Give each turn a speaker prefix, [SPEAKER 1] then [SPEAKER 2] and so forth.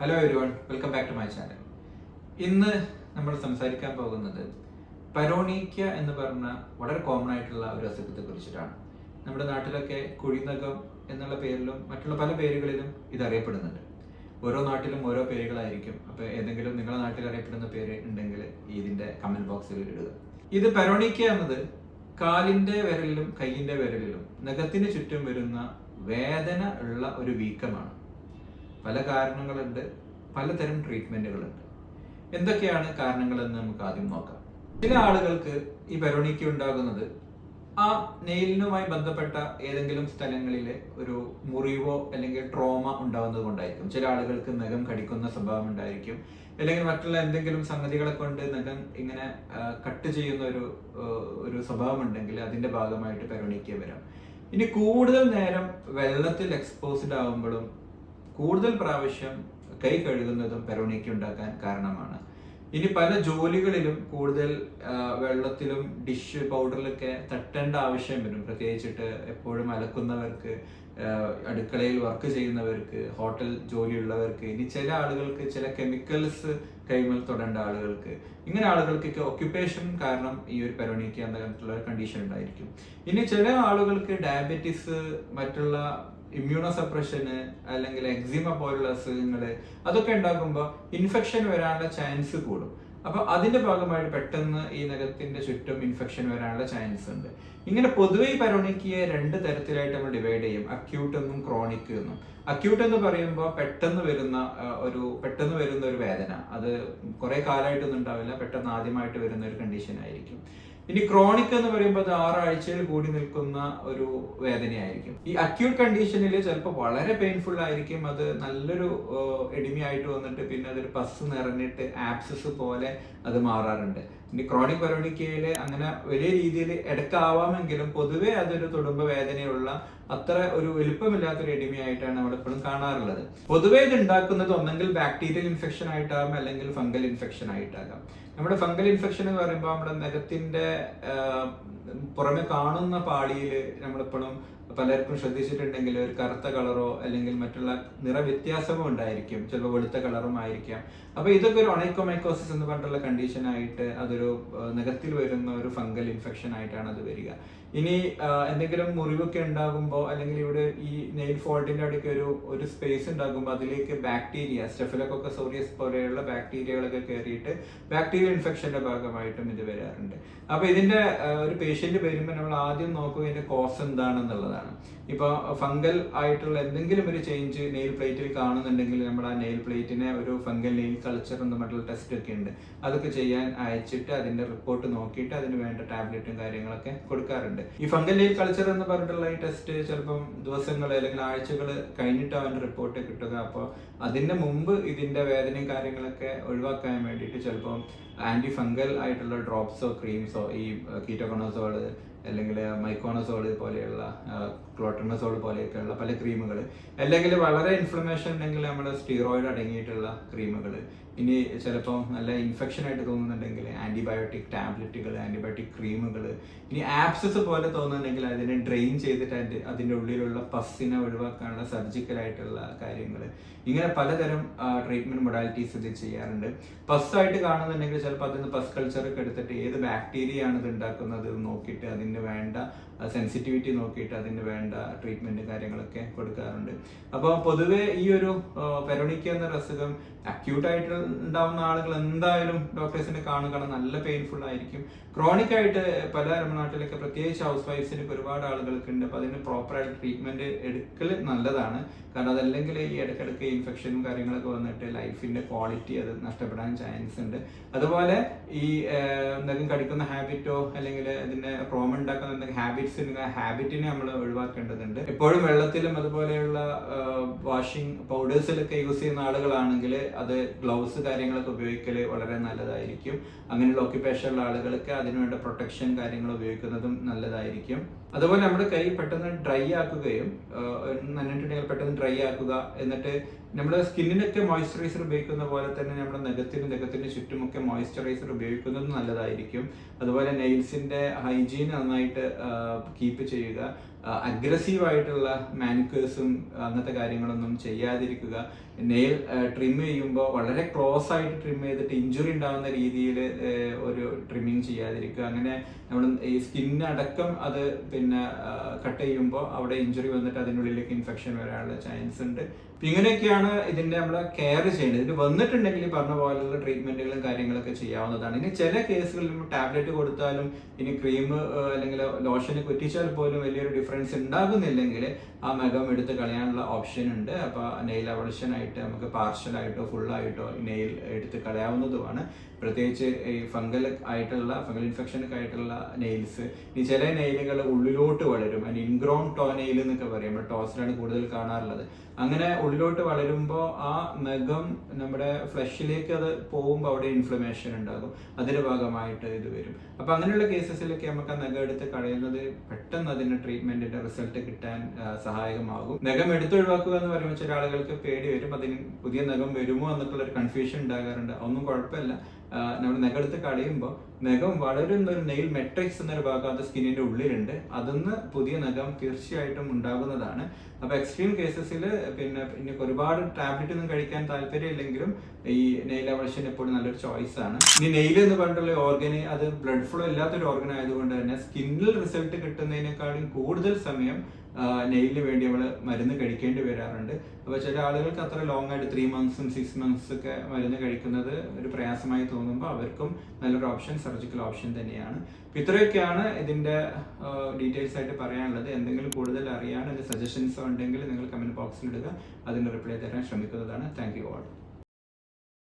[SPEAKER 1] Hello everyone welcome back to my channel ഇന്ന് നമ്മൾ സംസാരിക്കാൻ പോകുന്നത് പരോണീക്യ എന്ന് പറഞ്ഞ വളരെ കോമൺ ആയിട്ടുള്ള ഒരു അസുഖത്തെ കുറിച്ചിട്ടാണ്. നമ്മുടെ നാട്ടിലൊക്കെ കുഴിനകം എന്നുള്ള പേരിലും മറ്റുള്ള പല പേരുകളിലും ഇത് അറിയപ്പെടുന്നുണ്ട്. ഓരോ നാട്ടിലും ഓരോ പേരുകളായിരിക്കും. അപ്പോൾ ഏതെങ്കിലും നിങ്ങളുടെ നാട്ടിൽ അറിയപ്പെടുന്ന പേര് ഉണ്ടെങ്കിൽ ഇതിന്റെ കമന്റ് ബോക്സിൽ ഇടുക. ഇത് പരോണീക്യ എന്നത് കാലിന്റെ വിരലിലും കൈയിന്റെ വിരലിലും നഖത്തിന് ചുറ്റും വരുന്ന വേദന ഉള്ള ഒരു വീക്കമാണ്. പല കാരണങ്ങളുണ്ട് പലതരം ട്രീറ്റ്മെന്റുകളുണ്ട് എന്തൊക്കെയാണ് കാരണങ്ങളെന്ന് നമുക്ക് ആദ്യം നോക്കാം. ചില ആളുകൾക്ക് ഈ പെരോണിക്ക് ഉണ്ടാകുന്നത് ആ നെയിലിനുമായി ബന്ധപ്പെട്ട ഏതെങ്കിലും സ്ഥലങ്ങളിലെ ഒരു മുറിവോ അല്ലെങ്കിൽ ട്രോമ ഉണ്ടാകുന്നത് കൊണ്ടായിരിക്കും. ചില ആളുകൾക്ക് നഖം കടിക്കുന്ന സ്വഭാവം ഉണ്ടായിരിക്കും. അല്ലെങ്കിൽ മറ്റുള്ള എന്തെങ്കിലും സംഗതികളെ കൊണ്ട് നഖം ഇങ്ങനെ കട്ട് ചെയ്യുന്ന ഒരു ഒരു സ്വഭാവം ഉണ്ടെങ്കിൽ അതിന്റെ ഭാഗമായിട്ട് പരിഗണിക്കുക വരാം. ഇനി കൂടുതൽ നേരം വെള്ളത്തിൽ എക്സ്പോസ്ഡ് ആകുമ്പോഴും കൂടുതൽ പ്രാവശ്യം കൈ കഴുകുന്നതും പെരോണിക്ക ഉണ്ടാക്കാൻ കാരണമാണ്. ഇനി പല ജോലികളിലും കൂടുതൽ വെള്ളത്തിലും ഡിഷ് പൗഡറിലൊക്കെ തട്ടേണ്ട ആവശ്യം വരും. പ്രത്യേകിച്ചിട്ട് എപ്പോഴും അലക്കുന്നവർക്ക് അടുക്കളയിൽ വർക്ക് ചെയ്യുന്നവർക്ക് ഹോട്ടൽ ജോലിയുള്ളവർക്ക് ഇനി ചില ആളുകൾക്ക് ചില കെമിക്കൽസ് കൈമൽ തൊടേണ്ട ആളുകൾക്ക്. ഇങ്ങനെ ആളുകൾക്കൊക്കെ ഒക്യുപ്പേഷൻ കാരണം ഈ ഒരു പെരോണിക്ക എന്നുള്ള കണ്ടീഷൻ ഉണ്ടായിരിക്കും. ഇനി ചില ആളുകൾക്ക് ഡയബറ്റീസ് മറ്റുള്ള ഇമ്മ്യൂണോ സപ്രഷന് അല്ലെങ്കിൽ എക്സിമ പോലുള്ള അസുഖങ്ങൾ അതൊക്കെ ഉണ്ടാക്കുമ്പോൾ ഇൻഫെക്ഷൻ വരാനുള്ള ചാൻസ് കൂടും. അപ്പൊ അതിന്റെ ഭാഗമായിട്ട് പെട്ടെന്ന് ഈ നഖത്തിന്റെ ചുറ്റും ഇൻഫെക്ഷൻ വരാനുള്ള ചാൻസ് ഉണ്ട്. ഇങ്ങനെ പൊതുവെ ഈ രണ്ട് തരത്തിലായിട്ട് നമ്മൾ ഡിവൈഡ് ചെയ്യും. അക്യൂട്ട് എന്നും ക്രോണിക് എന്നും. അക്യൂട്ട് എന്ന് പറയുമ്പോൾ പെട്ടെന്ന് വരുന്ന ഒരു പെട്ടെന്ന് വരുന്ന ഒരു വേദന. അത് കുറെ കാലമായിട്ടൊന്നും ഉണ്ടാവില്ല. പെട്ടെന്ന് ആദ്യമായിട്ട് വരുന്ന ഒരു കണ്ടീഷൻ ആയിരിക്കും. ഇനി ക്രോണിക് എന്ന് പറയുമ്പോൾ അത് ആറാഴ്ചയിൽ കൂടി നിൽക്കുന്ന ഒരു വേദനയായിരിക്കും. ഈ അക്യൂട്ട് കണ്ടീഷനിൽ ചിലപ്പോൾ വളരെ പെയിൻഫുൾ ആയിരിക്കും. അത് നല്ലൊരു എഡിമയായിട്ട് വന്നിട്ട് പിന്നെ അതൊരു പസ് നിറഞ്ഞിട്ട് ആപ്സസ് പോലെ അത് മാറാറുണ്ട്. ഇനി ക്രോണിക് പരോണിക്കയിൽ അങ്ങനെ വലിയ രീതിയിൽ ഇടക്കാവാമെങ്കിലും പൊതുവേ അതൊരു തുടുമ്പ് വേദനയുള്ള അത്ര ഒരു വലുപ്പമില്ലാത്തൊരു എഡിമയായിട്ടാണ് നമ്മൾ എപ്പോഴും കാണാറുള്ളത്. പൊതുവെ ഇത് ഉണ്ടാക്കുന്നത് ഒന്നെങ്കിൽ ബാക്ടീരിയൽ ഇൻഫെക്ഷൻ ആയിട്ടാകാം അല്ലെങ്കിൽ ഫംഗൽ ഇൻഫെക്ഷൻ ആയിട്ടാകാം. നമ്മുടെ ഫംഗൽ ഇൻഫെക്ഷൻ എന്ന് പറയുമ്പോൾ നമ്മുടെ നഖത്തിന്റെ പുറമെ കാണുന്ന പാളിയിൽ നമ്മളെപ്പോഴും പലർക്കും ശ്രദ്ധിച്ചിട്ടുണ്ടെങ്കിൽ ഒരു കറുത്ത കളറോ അല്ലെങ്കിൽ മറ്റുള്ള നിറവ്യത്യാസമോ ഉണ്ടായിരിക്കും. ചിലപ്പോൾ വെളുത്ത കളറും ആയിരിക്കാം. അപ്പൊ ഇതൊക്കെ ഒരു ഒണൈക്കോമൈക്കോസിസ് എന്ന് പറഞ്ഞിട്ടുള്ള കണ്ടീഷൻ ആയിട്ട് അതൊരു നഖത്തിൽ വരുന്ന ഒരു ഫംഗൽ ഇൻഫെക്ഷൻ ആയിട്ടാണ് അത് വരിക. ഇനി എന്തെങ്കിലും മുറിവൊക്കെ ഉണ്ടാകുമ്പോൾ അല്ലെങ്കിൽ ഇവിടെ ഈ നെയിൽ ഫോൾഡിന്റെ അടുക്ക ഒരു ഒരു സ്പേസ് ഉണ്ടാകുമ്പോൾ അതിലേക്ക് ബാക്ടീരിയ സ്റ്റെഫിലൊക്കെ സോറിയസ് പോലെയുള്ള ബാക്ടീരിയകളൊക്കെ കയറിയിട്ട് ബാക്ടീരിയൽ ഇൻഫെക്ഷന്റെ ഭാഗമായിട്ടും ഇത് വരാറുണ്ട്. അപ്പൊ ഇതിന്റെ ഒരു പേഷ്യന്റ് വരുമ്പോൾ നമ്മൾ ആദ്യം നോക്കുക ഇതിന്റെ കോസ് എന്താണെന്നുള്ളതാണ്. ഇപ്പൊ ഫംഗൽ ആയിട്ടുള്ള എന്തെങ്കിലും ഒരു ചേഞ്ച് നെയിൽ പ്ലേറ്റിൽ കാണുന്നുണ്ടെങ്കിൽ നമ്മൾ ആ നെയിൽ പ്ലേറ്റിനെ ഒരു ഫംഗൽ നെയിൽ കൾച്ചർ എന്ന് പറഞ്ഞിട്ടുള്ള ടെസ്റ്റ് ഒക്കെ ഉണ്ട്. അതൊക്കെ ചെയ്യാൻ അയച്ചിട്ട് അതിന്റെ റിപ്പോർട്ട് നോക്കിയിട്ട് അതിന് വേണ്ട ടാബ്ലറ്റും കാര്യങ്ങളൊക്കെ കൊടുക്കാറുണ്ട്. ഈ ഫംഗൽ കൾച്ചർ എന്ന് പറഞ്ഞിട്ടുള്ള ഈ ടെസ്റ്റ് ചിലപ്പം ദിവസങ്ങൾ അല്ലെങ്കിൽ ആഴ്ചകൾ കഴിഞ്ഞിട്ട് അവന്റെ റിപ്പോർട്ട് കിട്ടുക. അപ്പോൾ അതിന്റെ മുമ്പ് ഇതിന്റെ വേദനയും കാര്യങ്ങളൊക്കെ ഒഴിവാക്കാൻ വേണ്ടിയിട്ട് ചിലപ്പം ആന്റി ഫംഗൽ ആയിട്ടുള്ള ഡ്രോപ്സോ ക്രീംസോ ഈ കീറ്റോകോണോസോൾ അല്ലെങ്കിൽ മൈക്കോണസോൾ പോലെയുള്ള ക്ലോട്ടണസോൾ പോലെയൊക്കെയുള്ള പല ക്രീമുകൾ അല്ലെങ്കിൽ വളരെ ഇൻഫ്ലമേഷൻ ഉണ്ടെങ്കിൽ നമ്മുടെ സ്റ്റീറോയിഡ് അടങ്ങിയിട്ടുള്ള ക്രീമുകൾ ഇനി ചിലപ്പം നല്ല ഇൻഫെക്ഷൻ ആയിട്ട് തോന്നുന്നുണ്ടെങ്കിൽ ആന്റിബയോട്ടിക് ടാബ്ലറ്റുകൾ ആന്റിബയോട്ടിക് ക്രീമുകൾ ഇനി ആപ്സസ് പോലെ തോന്നുന്നുണ്ടെങ്കിൽ അതിനെ ഡ്രെയിൻ ചെയ്തിട്ട് അതിന്റെ അതിന്റെ ഉള്ളിലുള്ള പസ്സിനെ ഒഴിവാക്കാനുള്ള സർജിക്കൽ ആയിട്ടുള്ള കാര്യങ്ങൾ. ഇങ്ങനെ പലതരം ട്രീറ്റ്മെന്റ് മൊഡാലിറ്റീസ് ഇത് ചെയ്യാറുണ്ട്. പസ്സായിട്ട് കാണുന്നുണ്ടെങ്കിൽ ചിലപ്പോൾ അതിന് പസ് കൾച്ചർ ഒക്കെ എടുത്തിട്ട് ഏത് ബാക്ടീരിയ ആണ് ഇത് ഉണ്ടാക്കുന്നത് നോക്കിയിട്ട് അതിന് വേണ്ട സെൻസിറ്റിവിറ്റി നോക്കിയിട്ട് അതിന് വേണ്ട ട്രീറ്റ്മെന്റ് കാര്യങ്ങളൊക്കെ കൊടുക്കാറുണ്ട്. അപ്പോൾ പൊതുവേ ഈ ഒരു പെരോണിക്ക എന്ന അസുഖം അക്യൂട്ടായിട്ട് ഉണ്ടാവുന്ന ആളുകൾ എന്തായാലും ഡോക്ടേഴ്സിനെ കാണുക നല്ല പെയിൻഫുൾ ആയിരിക്കും. ക്രോണിക് ആയിട്ട് പല നമ്മുടെ പ്രത്യേകിച്ച് ഹൗസ് വൈഫ്സിന് ഒരുപാട് ആളുകൾക്ക് ഉണ്ട്. അപ്പോൾ അതിന് പ്രോപ്പറായിട്ട് ട്രീറ്റ്മെന്റ് എടുക്കൽ നല്ലതാണ്. കാരണം അതല്ലെങ്കിൽ ഈ ഇടയ്ക്കിടയ്ക്ക് ഇൻഫെക്ഷനും കാര്യങ്ങളൊക്കെ വന്നിട്ട് ലൈഫിന്റെ ക്വാളിറ്റി അത് നഷ്ടപ്പെടാൻ ചാൻസ് ഉണ്ട്. അതുപോലെ ഈ എന്തെങ്കിലും കടിക്കുന്ന ഹാബിറ്റോ അല്ലെങ്കിൽ ഇതിന്റെ പ്രോമ ഉണ്ടാക്കുന്ന എന്തെങ്കിലും ഹാബിറ്റ്സ് ഹാബിറ്റിനെ നമ്മൾ ഒഴിവാക്കേണ്ടതുണ്ട്. എപ്പോഴും വെള്ളത്തിലും അതുപോലെയുള്ള വാഷിംഗ് പൗഡേഴ്സിലൊക്കെ യൂസ് ചെയ്യുന്ന ആളുകളാണെങ്കിൽ അത് ഗ്ലൗസ് കാര്യങ്ങളൊക്കെ ഉപയോഗിക്കൽ വളരെ നല്ലതായിരിക്കും. അങ്ങനെയുള്ള ഓക്യുപേഷനുള്ള ആളുകൾക്ക് അതിനുവേണ്ട പ്രൊട്ടക്ഷൻ കാര്യങ്ങൾ ഉപയോഗിക്കുന്നതും നല്ലതായിരിക്കും. അതുപോലെ നമ്മുടെ കൈ പെട്ടെന്ന് ഡ്രൈ ആക്കുകയും നന്നിട്ടുണ്ടെങ്കിൽ പെട്ടെന്ന് ഡ്രൈ ആക്കുക എന്നിട്ട് നമ്മുടെ സ്കിന്നിനൊക്കെ മോയ്സ്ചറൈസർ ഉപയോഗിക്കുന്ന പോലെ തന്നെ നമ്മുടെ നഖത്തിനും നഖത്തിന് ചുറ്റുമൊക്കെ മോയ്സ്ചറൈസർ ഉപയോഗിക്കുന്നത് നല്ലതായിരിക്കും. അതുപോലെ നെയിൽസിന്റെ ഹൈജീൻ നന്നായിട്ട് കീപ്പ് ചെയ്യുക. അഗ്രസീവ് ആയിട്ടുള്ള മാനിക്കേഴ്സും അങ്ങനത്തെ കാര്യങ്ങളൊന്നും ചെയ്യാതിരിക്കുക. നെയിൽ ട്രിം ചെയ്യുമ്പോൾ വളരെ ക്ലോസ് ആയിട്ട് ട്രിം ചെയ്തിട്ട് ഇഞ്ചുറി ഉണ്ടാകുന്ന രീതിയിൽ ഒരു ട്രിമ്മിങ് ചെയ്യാതിരിക്കുക. അങ്ങനെ നമ്മൾ ഈ സ്കിൻ അടക്കം അത് പിന്നെ കട്ട് ചെയ്യുമ്പോൾ അവിടെ ഇഞ്ചുറി വന്നിട്ട് അതിനുള്ളിലേക്ക് ഇൻഫെക്ഷൻ വരാനുള്ള ചാൻസ് ഉണ്ട്. ഇങ്ങനെയൊക്കെയാണ് ഇതിന്റെ നമ്മൾ കെയർ ചെയ്യേണ്ടത്. ഇത് വന്നിട്ടുണ്ടെങ്കിൽ പറഞ്ഞ പോലുള്ള ട്രീറ്റ്മെന്റുകളും കാര്യങ്ങളൊക്കെ ചെയ്യാവുന്നതാണ്. ഇനി ചില കേസുകളിൽ ടാബ്ലറ്റ് കൊടുത്താലും ഇനി ക്രീം അല്ലെങ്കിൽ ലോഷന് കുറ്റിച്ചാൽ പോലും വലിയൊരു ഡിഫറൻസ് ഉണ്ടാകുന്നില്ലെങ്കിൽ ആ നഖം എടുത്ത് കളയാനുള്ള ഓപ്ഷൻ ഉണ്ട്. അപ്പോൾ നെയിൽ ആയിട്ട് നമുക്ക് പാർഷ്യലായിട്ടോ ഫുള്ളായിട്ടോ നെയിൽ എടുത്ത് കളയാവുന്നതുമാണ്. പ്രത്യേകിച്ച് ഈ ഫംഗൽ ആയിട്ടുള്ള ഫംഗൽ ഇൻഫെക്ഷനൊക്കെ ആയിട്ടുള്ള നെയിൽസ് ഈ ചില നെയിലുകൾ ഉള്ളിലോട്ട് വളരും. അതിന് ഇൻഗ്രോൺ ടോ നെയിൽ എന്നൊക്കെ പറയും. നമ്മുടെ ടോസിലാണ് കൂടുതൽ കാണാറുള്ളത്. അങ്ങനെ ഉള്ളിലോട്ട് വളരുമ്പോൾ ആ നഖം നമ്മുടെ ഫ്ലഷിലേക്ക് അത് പോകുമ്പോൾ അവിടെ ഇൻഫ്ലമേഷൻ ഉണ്ടാകും. അതിന്റെ ഭാഗമായിട്ട് ഇത് വരും. അപ്പോൾ അങ്ങനെയുള്ള കേസസിലൊക്കെ നമുക്ക് ആ നഖം എടുത്ത് കളയുന്നത് പെട്ടെന്ന് അതിന്റെ ട്രീറ്റ്മെന്റിന്റെ റിസൾട്ട് കിട്ടാൻ സഹായകമാകും. നഖം എടുത്തൊഴിവാക്കുക എന്ന് പറയുമ്പോൾ ചില ആളുകൾക്ക് പേടി വരും. അതിന് പുതിയ നഖം വരുമോ എന്നൊക്കെയുള്ള ഒരു കൺഫ്യൂഷൻ ഉണ്ടാകാറുണ്ട്. ഒന്നും കുഴപ്പമില്ല. നമ്മൾ നഖമെടുത്ത് കളയുമ്പോൾ നഖം വളരുന്ന ഒരു നെയിൽ മെട്രിക്സ് എന്നൊരു ഭാഗം അത് സ്കിന്നിന്റെ ഉള്ളിലുണ്ട്. അതിന്ന് പുതിയ നഖം തീർച്ചയായിട്ടും ഉണ്ടാകുന്നതാണ്. അപ്പൊ എക്സ്ട്രീം കേസസിൽ പിന്നെ പിന്നെ ഒരുപാട് ടാബ്ലറ്റ് ഒന്നും കഴിക്കാൻ താല്പര്യമില്ലെങ്കിലും ഈ നെയിൽ അവളഷൻ എപ്പോഴും നല്ലൊരു ചോയ്സ് ആണ്. ഇനി നെയിൽ എന്ന് പറഞ്ഞിട്ടുള്ള ഓർഗന് അത് ബ്ലഡ് ഫ്ലോ ഇല്ലാത്തൊരു ഓർഗൻ ആയതുകൊണ്ട് തന്നെ സ്കിന്നിൽ റിസൾട്ട് കിട്ടുന്നതിനേക്കാളും കൂടുതൽ സമയം നെയിലിന് വേണ്ടി നമ്മൾ മരുന്ന് കഴിക്കേണ്ടി വരാറുണ്ട്. അപ്പോൾ ചില ആളുകൾക്ക് അത്ര ലോങ് ആയിട്ട് ത്രീ മന്ത്സും സിക്സ് മന്ത്സ് ഒക്കെ മരുന്ന് കഴിക്കുന്നത് ഒരു പ്രയാസമായി തോന്നുമ്പോൾ അവർക്കും നല്ലൊരു ഓപ്ഷൻ സർജിക്കൽ ഓപ്ഷൻ തന്നെയാണ്. അപ്പോൾ ഇത്രയൊക്കെയാണ് ഇതിന്റെ ഡീറ്റെയിൽസ് ആയിട്ട് പറയാനുള്ളത്. എന്തെങ്കിലും കൂടുതൽ സജഷൻസ് സജഷൻസോ ഉണ്ടെങ്കിൽ നിങ്ങൾ കമന്റ് ബോക്സിൽ ഇടുക. അതിന് റിപ്ലൈ തരാൻ ശ്രമിക്കുന്നതാണ്. Thank you all